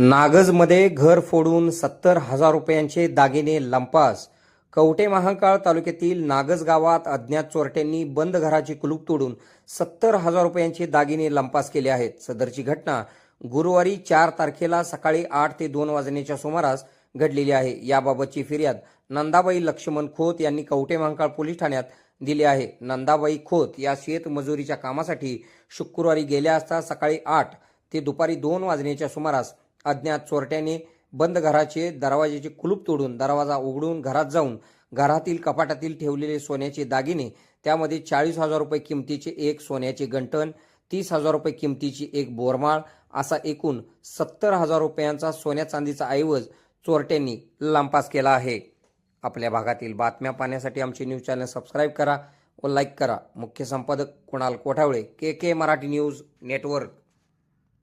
नागजमध्ये घर फोडून सत्तर हजार रुपयांचे दागिने लंपास. कवटे महाकाळ तालुक्यातील नागज गावात अज्ञात चोरट्यांनी बंद घराची कुलूप तोडून सत्तर हजार रुपयांचे दागिने लंपास केले आहेत. सदरची घटना गुरुवारी चार तारखेला सकाळी आठ ते दोन वाजण्याच्या सुमारास घडलेली आहे. याबाबतची फिर्याद नंदाबाई लक्ष्मण खोत यांनी कवटे महाकाळ पोलीस ठाण्यात दिली आहे. नंदाबाई खोत या शेत मजुरीच्या कामासाठी शुक्रवारी गेल्या असता सकाळी आठ ते दुपारी दोन वाजण्याच्या सुमारास अज्ञात चोरट्याने बंद घराचे दरवाजाचे कुलूप तोडून दरवाजा उघडून घरात जाऊन घरातील कपाटातील ठेवलेले सोन्याचे दागिने त्यामध्ये चाळीस हजार रुपये किमतीचे एक सोन्याचे गंठण तीस हजार रुपये किमतीची एक बोरमाळ असा एकूण सत्तर हजार रुपयांचा सोन्या चांदीचा ऐवज चोरट्यांनी लंपास केला आहे. आपल्या भागातील बातम्या पाहण्यासाठी आमचे न्यूज चॅनल सबस्क्राईब करा व लाईक करा. मुख्य संपादक Kunal Kothavale K K Marathi news network.